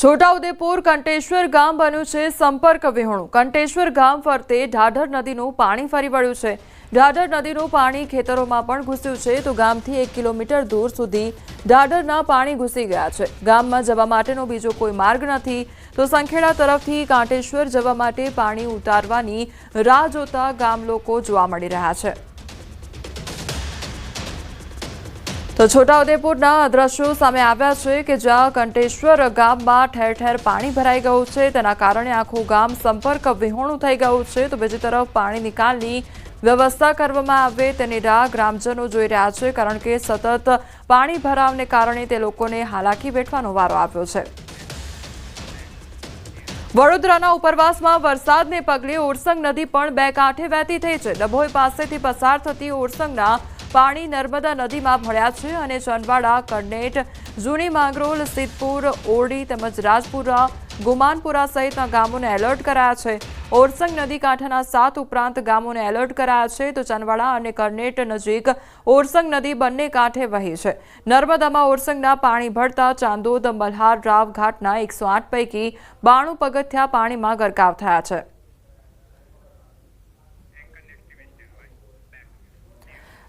છોટાઉદેપુર કંટેશ્વર ગામ બન્યું છે સંપર્ક વિહોણું. કંટેશ્વર ગામ ફરતે ઢાઢર નદીનું પાણી ફરી વળ્યું છે. ઢાઢર નદીનું પાણી ખેતરોમાં પણ ઘૂસ્યું છે તો ગામથી એક કિલોમીટર દૂર સુધી ઢાઢરના પાણી ઘૂસી ગયા છે. ગામમાં જવા માટેનો બીજો કોઈ માર્ગ નથી તો સંખેડા તરફથી કાંટેશ્વર જવા માટે પાણી ઉતારવાની રાહ જોતા ગામ લોકો જોવા મળી રહ્યા છે. તો છોટાઉદેપુરના દ્રશ્યો સામે આવ્યા છે કે જ્યાં કંટેશ્વર ગામમાં ઠેર ઠેર પાણી ભરાઈ ગયું છે. તેના કારણે આખું ગામ સંપર્ક વિહોણું થઈ ગયું છે. તો બીજી તરફ પાણી નિકાલની વ્યવસ્થા કરવામાં આવે તેની રાહ ગ્રામજનો જોઈ રહ્યા છે કારણ કે સતત પાણી ભરાવને કારણે તે લોકોને હાલાકી વેઠવાનો વારો આવ્યો છે. વડોદરાના ઉપરવાસમાં વરસાદને પગલે ઓરસંગ નદી પણ બે કાંઠે વહેતી થઈ છે. ડભોઈ પાસેથી પસાર થતી ઓરસંગના પાણી નર્મદા નદીમાં ભળ્યા છે અને ચંદવાડા કરનેટ જૂની માંગરોલ સિદ્ધપુર, ઓરડી તેમજ રાજપુરા, ગુમાનપુરા સહિતના ગામોને એલર્ટ કરાયા છે. ઓરસંગ નદી કાંઠાના સાત ઉપરાંત ગામોને એલર્ટ કરાયા છે. તો ચંદવાડા અને કરનેટ નજીક ઓરસંગ નદી બંને કાંઠે વહી છે. નર્મદામાં ઓરસંગના પાણી ભરતા ચાંદોદ, મલ્હાર રાવ ઘાટના એકસો પૈકી બાણું પગથિયા પાણીમાં ગરકાવ થયા છે.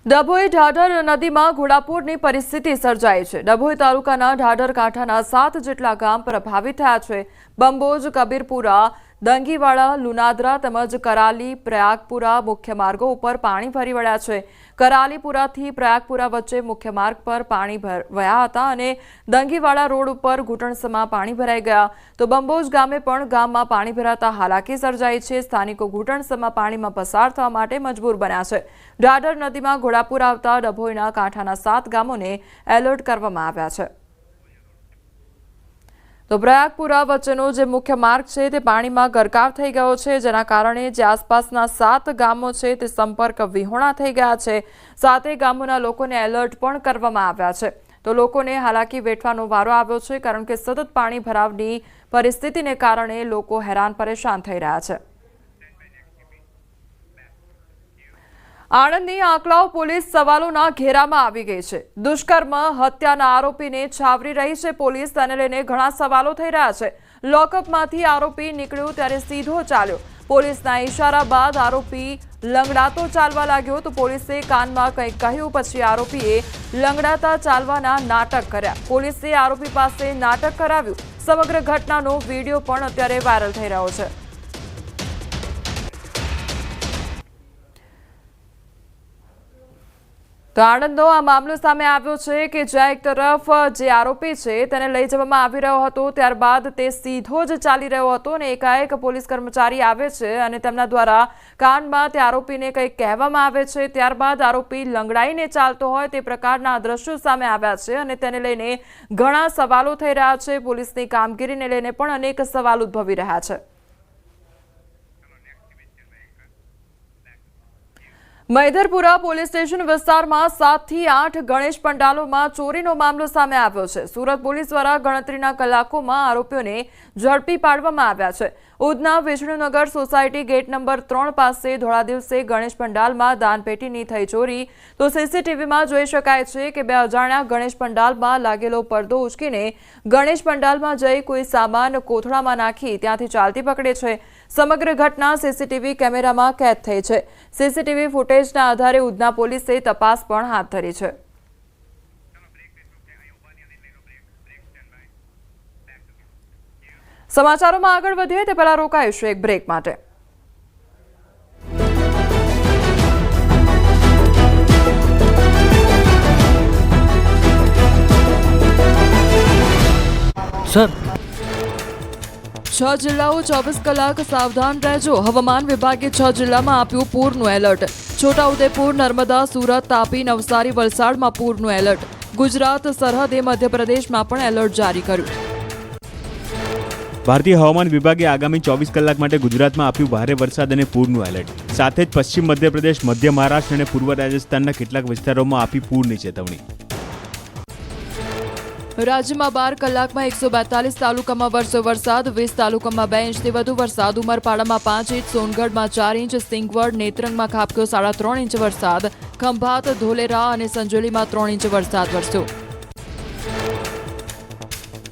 ડભોઈ ઢાઢર નદીમાં ઘોડાપૂરની પરિસ્થિતિ સર્જાઈ છે. ડભોઈ તાલુકાના ઢાઢર કાંઠાના સાત જેટલા ગામ પ્રભાવિત થયા છે. બંબોજ, કબીરપુરા દંગીવાડા, લુનાદરા તેમજ કરાલી, પ્રયાગપુરા મુખ્ય માર્ગો ઉપર પાણી ભરી વળ્યા છે. કરાલીપુરાથી પ્રયાગપુરા વચ્ચે મુખ્ય માર્ગ પર પાણી વહ્યા હતા અને દંગીવાડા રોડ ઉપર ઘૂંટણસમાં પાણી ભરાઈ ગયા. તો બંબોજ ગામે પણ ગામમાં પાણી ભરાતા હાલાકી સર્જાઈ છે. સ્થાનિકો ઘૂંટણસમાં પાણીમાં પસાર થવા માટે મજબૂર બન્યા છે. ઢાઢર નદીમાં ઘોડાપુર આવતા ડભોઈના કાંઠાના સાત ગામોને એલર્ટ કરવામાં આવ્યા છે. તો પ્રયાગપુરા વચ્ચેનો જે મુખ્ય માર્ગ છે તે પાણીમાં ગરકાવ થઈ ગયો છે, જેના કારણે જે આસપાસના સાત ગામો છે તે સંપર્ક વિહોણા થઈ ગયા છે. સાતે ગામોના લોકોને એલર્ટ પણ કરવામાં આવ્યા છે. તો લોકોને હાલાકી વેઠવાનો વારો આવ્યો છે, કારણ કે સતત પાણી ભરાવની પરિસ્થિતિને કારણે લોકો હેરાન પરેશાન થઈ રહ્યા છે. આણંદની આંકલાવ પોલીસ સવાલોના ઘેરામાં આવી ગઈ છે. દુષ્કર્મ, હત્યાના આરોપીને છાવરી રહી છે પોલીસ તેને લઈને ઘણા સવાલો થઈ રહ્યા છે. લોકઅપમાંથી આરોપી નીકળ્યો ત્યારે સીધો ચાલ્યો. પોલીસના ઇશારા બાદ આરોપી લંગડાતો ચાલવા લાગ્યો તો પોલીસે કાનમાં કંઈક કહ્યું પછી આરોપીએ લંગડાતા ચાલવાના નાટક કર્યા. પોલીસે આરોપી પાસે નાટક કરાવ્યું. સમગ્ર ઘટનાનો વીડિયો પણ અત્યારે વાયરલ થઈ રહ્યો છે. તો આણંદનો આ મામલો સામે આવ્યો છે કે જ્યાં એક તરફ જે આરોપી છે તેને લઈ જવામાં આવી રહ્યો હતો, ત્યારબાદ તે સીધો જ ચાલી રહ્યો હતો અને એકાએક પોલીસ કર્મચારી આવે છે અને તેમના દ્વારા કાનમાં તે આરોપીને કંઈક કહેવામાં આવે છે. ત્યારબાદ આરોપી લંગડાઈને ચાલતો હોય તે પ્રકારના દ્રશ્યો સામે આવ્યા છે અને તેને લઈને ઘણા સવાલો થઈ રહ્યા છે. પોલીસની કામગીરીને લઈને પણ અનેક સવાલ ઉદ્ભવી રહ્યા છે. મૈધરપુરા પોલીસ સ્ટેશન વિસ્તારમાં સાતથી આઠ ગણેશ પંડાલોમાં ચોરીનો મામલો સામે આવ્યો છે. સુરત પોલીસ દ્વારા ગણતરીના કલાકોમાં આરોપીઓને ઝડપી પાડવામાં આવ્યા છે. Udhna Vishnunagar society gate number ત્રણ પાસે ધોળા દિવસે ગણેશ પંડાલમાં દાનપેટીની થઈ ચોરી. તો સીસીટીવીમાં જોઈ શકાય છે કે બે અજાણ્યા ગણેશ પંડાલમાં લાગેલો પડદો ઉચકીને ગણેશ પંડાલમાં જઈ કોઈ સામાન કોથળામાં નાખી ત્યાંથી ચાલતી પકડે છે. સમગ્ર ઘટના સીસીટીવી કેમેરામાં કેદ થઈ છે. સીસીટીવી ફૂટેજના આધારે ઉધના પોલીસે તપાસ પણ હાથ ધરી છે. સમાચારોમાં આગળ વધીએ તે પહેલા રોકાઈશું એક બ્રેક માટે. સર છ જિલ્લાઓ ચોવીસ કલાક સાવધાન રહેજો. હવામાન વિભાગે છ જિલ્લામાં આપ્યું પૂરનું એલર્ટ. છોટાઉદેપુર, નર્મદા, સુરત, તાપી, નવસારી, વલસાડમાં પૂરનું એલર્ટ. ગુજરાત, સરહદે મધ્યપ્રદેશમાં પણ એલર્ટ જારી કર્યું. ભારતીય હવામાન વિભાગે આગામી ચોવીસ કલાક માટે ગુજરાતમાં આપ્યું ભારે વરસાદ અને પૂરનું એલર્ટ. સાથે જ પશ્ચિમ મધ્યપ્રદેશ, મધ્ય મહારાષ્ટ્ર અને પૂર્વ રાજસ્થાનના કેટલાક વિસ્તારોમાં આપી પૂરની ચેતવણી. રાજ્યમાં બાર કલાકમાં એકસો બેતાલીસ તાલુકામાં વરસ્યો વરસાદ, વીસ તાલુકામાં બે ઇંચથી વધુ વરસાદ, ઉમરપાડામાં પાંચ ઇંચ, સોનગઢમાં ચાર ઇંચ, સિંગવડ, નેત્રંગમાં ખાબક્યો સાડા ત્રણ ઇંચ વરસાદ, ખંભાત, ધોલેરા અને સંજોલીમાં ત્રણ ઇંચ વરસાદ વરસ્યો.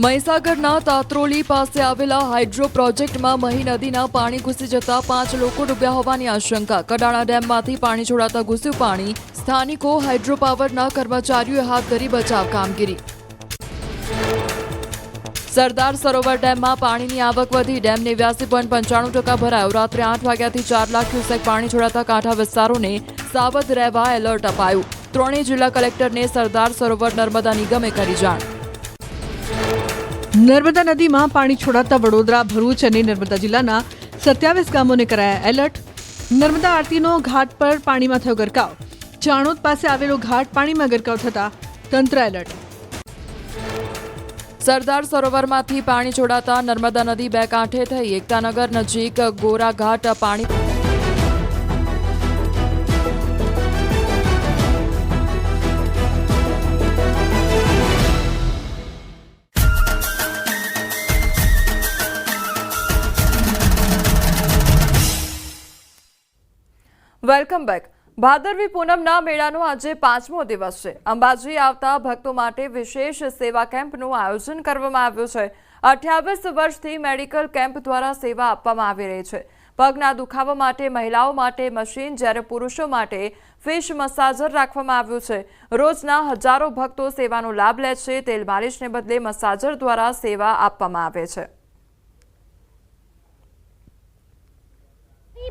મહીસાગરના તાત્રોલી પાસે આવેલા હાઇડ્રો પ્રોજેક્ટમાં મહી નદીના પાણી ઘૂસી જતા પાંચ લોકો ડૂબ્યા હોવાની આશંકા. કડાણા ડેમમાંથી પાણી છોડાતા ઘૂસ્યું પાણી. સ્થાનિકો હાઇડ્રો પાવરના કર્મચારીઓએ હાથ ધરી બચાવ કામગીરી. સરદાર સરોવર ડેમમાં પાણીની આવક વધી. ડેમ નેવ્યાસી પોઈન્ટ પંચાણું ટકા ભરાયો. રાત્રે આઠ વાગ્યાથી ચાર લાખ ક્યુસેક પાણી છોડાતા કાંઠા વિસ્તારોને સાવધ રહેવા એલર્ટ અપાયું. ત્રણેય જિલ્લા કલેક્ટરને સરદાર સરોવર નર્મદા નિગમે કરી જાણ. નર્મદા નદીમાં પાણી છોડાતા વડોદરા, ભરૂચ અને નર્મદા જિલ્લાના સત્યાવીસ ગામોને કરાયા એલર્ટ. નર્મદા આરતીનો ઘાટ પર પાણીમાં થયો ગરકાવ. ચાણોદ પાસે આવેલો ઘાટ પાણીમાં ગરકાવ થતા તંત્ર એલર્ટ. સરદાર સરોવરમાંથી પાણી છોડાતા નર્મદા નદી બે કાંઠે થઈ એકતાનગર નજીક ગોરાઘાટ પાણી વેલકમ બેક ભાદરવી પૂનમના મેળાનો આજે પાંચમો દિવસ છે. અંબાજી આવતા ભક્તો માટે વિશેષ સેવા કેમ્પનું આયોજન કરવામાં આવ્યું છે. અઠ્યાવીસ વર્ષથી મેડિકલ કેમ્પ દ્વારા સેવા આપવામાં આવી રહી છે. પગના દુખાવા માટે, મહિલાઓ માટે મશીન, જ્યારે પુરુષો માટે ફિશ મસાજર રાખવામાં આવ્યું છે. રોજના હજારો ભક્તો સેવાનો લાભ લે છે. તેલ માલિશને બદલે મસાજર દ્વારા સેવા આપવામાં આવે છે.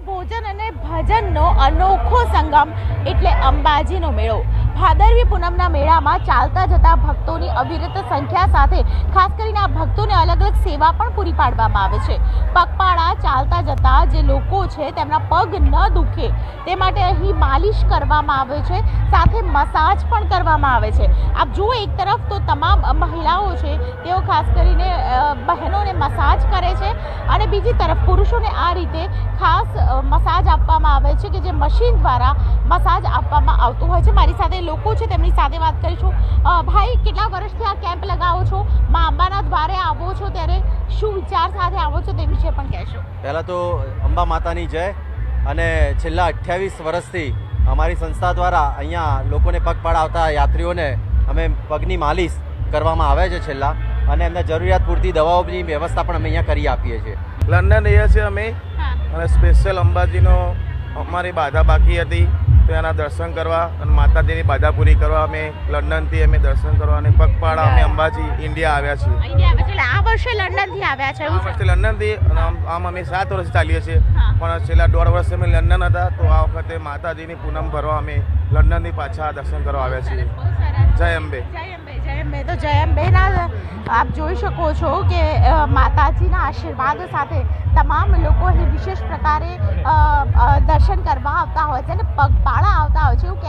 ભોજન અને ભજનનો અનોખો સંગમ એટલે અંબાજીનો મેળો. ભાદરવી પૂનમના મેળામાં ચાલતા જતા ભક્તોની અવિરત સંખ્યા સાથે ખાસ કરીને આ ભક્તોને અલગ અલગ સેવા પણ પૂરી પાડવામાં આવે છે. પગપાળા ચાલતા જતા જે લોકો છે તેમના પગ ન દુખે તે માટે અહીં માલિશ કરવામાં આવે છે, સાથે મસાજ પણ કરવામાં આવે છે. આપ જુઓ એક તરફ તો તમામ મહિલાઓ છે, તેઓ ખાસ કરીને બહેનોને મસાજ કરે છે અને બીજી તરફ પુરુષોને આ રીતે ખાસ મસાજ આપવામાં આવે છે કે જે મશીન દ્વારા મસાજ આપવામાં આવતું હોય છે. મારી સાથે લોકો છે તેમની સાથે વાત કરીશું. ભાઈ કેટલા વર્ષથી આ કેમ્પ લગાવો છો? મા અંબાના દ્વારે આવો છો ત્યારે શું વિચાર સાથે આવો છો તે વિશે પણ કહેશો. પહેલાં તો અંબા માતાની જય અને છેલ્લા અઠ્યાવીસ વર્ષથી અમારી સંસ્થા દ્વારા અહીંયા લોકોને પગ આવતા યાત્રીઓને અમે પગની માલિશ કરવામાં આવે છે છેલ્લા અને એમને જરૂરિયાત પૂરતી દવાઓની વ્યવસ્થા પણ અમે અહીંયા કરી આપીએ છીએ. લંડન રહ્યા છીએ અમે અને સ્પેશિયલ અંબાજીનો અમારી બાધા બાકી હતી. તો એના દર્શન કરવા અને માતાજીની બાધા પૂરી કરવા અમે લંડનથી અમે દર્શન કરવા અને પગપાળા અમે અંબાજી ઇન્ડિયા આવ્યા છીએ. આ વર્ષે લંડનથી આવ્યા છે આ વર્ષે લંડનથી આમ અમે સાત વર્ષ ચાલીએ છીએ. પણ છેલ્લા દોઢ વર્ષ અમે લંડન હતા તો આ વખતે માતાજીની પૂનમ ભરવા અમે લંડનથી પાછા દર્શન કરવા આવ્યા છીએ. જય અંબે. જય અંબે જય અંબે. તો જય અંબેના આપ જોઈ શકો છો કે માતાજીના આશીર્વાદ સાથે તમામ લોકો અહીં વિશેષ પ્રકારે દર્શન કરવા આવતા હોય છે અને એવું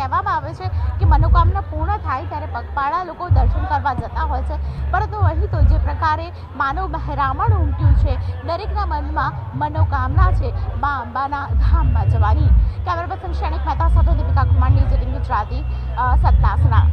કહેવામાં આવે છે કે મનોકામના પૂર્ણ થાય ત્યારે પગપાળા લોકો દર્શન કરવા જતા હોય છે. પરંતુ અહીં તો જે પ્રકારે માનવ બહેરામણ ઉમટ્યું છે, દરેકના મનમાં મનોકામના છે. મા અંબાના ધામમાં જવાની. કેમેરા પર્સન ક્ષણિક મહેતા સાથે દીપિકા કુમાર, ન્યૂઝ ગુજરાતી સતનાસના.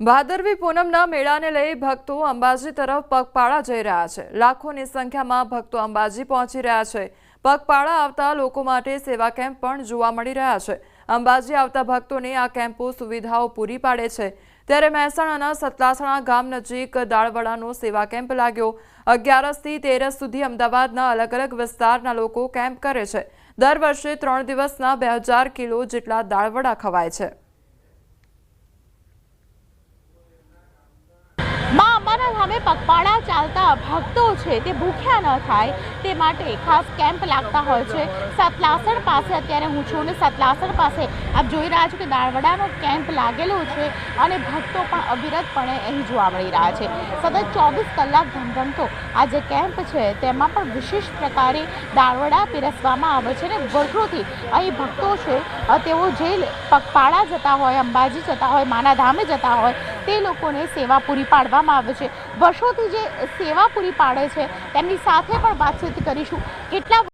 ભાદરવી પૂનમના મેળાને લઈ ભક્તો અંબાજી તરફ પગપાળા જઈ રહ્યા છે. લાખોની સંખ્યામાં ભક્તો અંબાજી પહોંચી રહ્યા છે. પગપાળા આવતા લોકો માટે સેવા કેમ્પ પણ જોવા મળી રહ્યા છે. અંબાજી આવતા ભક્તોને આ કેમ્પો સુવિધાઓ પૂરી પાડે છે. ત્યારે મહેસાણાના સતલાસણા ગામ નજીક દાળવડાનો સેવા કેમ્પ લાગ્યો. અગિયારસથી તેરસ સુધી અમદાવાદના અલગ અલગ વિસ્તારના લોકો કેમ્પ કરે છે. દર વર્ષે ત્રણ દિવસના બે કિલો જેટલા દાળવડા ખવાય છે. અંબાના ધામે પગપાળા ચાલતા ભક્તો છે. તે ભૂખ્યા ન થાય. તે માટે ખાસ કેમ્પ લાગતા હોય છે. સતલાસણ પાસે અત્યારે હું છું અને સતલાસણ પાસે આપ જોઈ રહ્યા છો કે દાળવડાનો કેમ્પ લાગેલો છે અને ભક્તો પણ અવિરતપણે અહીં જોવા મળી રહ્યા છે. સતત ચોવીસ કલાક ધમધમતો આ જે કેમ્પ છે તેમાં પણ વિશેષ પ્રકારે દાળવડા પીરસવામાં આવે છે ને વર્ષોથી અહીં ભક્તો છે. તેઓ જે પગપાળા જતા હોય, અંબાજી જતા હોય, માના ધામે જતા હોય તે લોકોને સેવા પૂરી પાડવામાં આવે છે. વર્ષોથી જે સેવા પૂરી પાડે છે, તેમની સાથે પણ વાતચીત કરીશું. કેટલા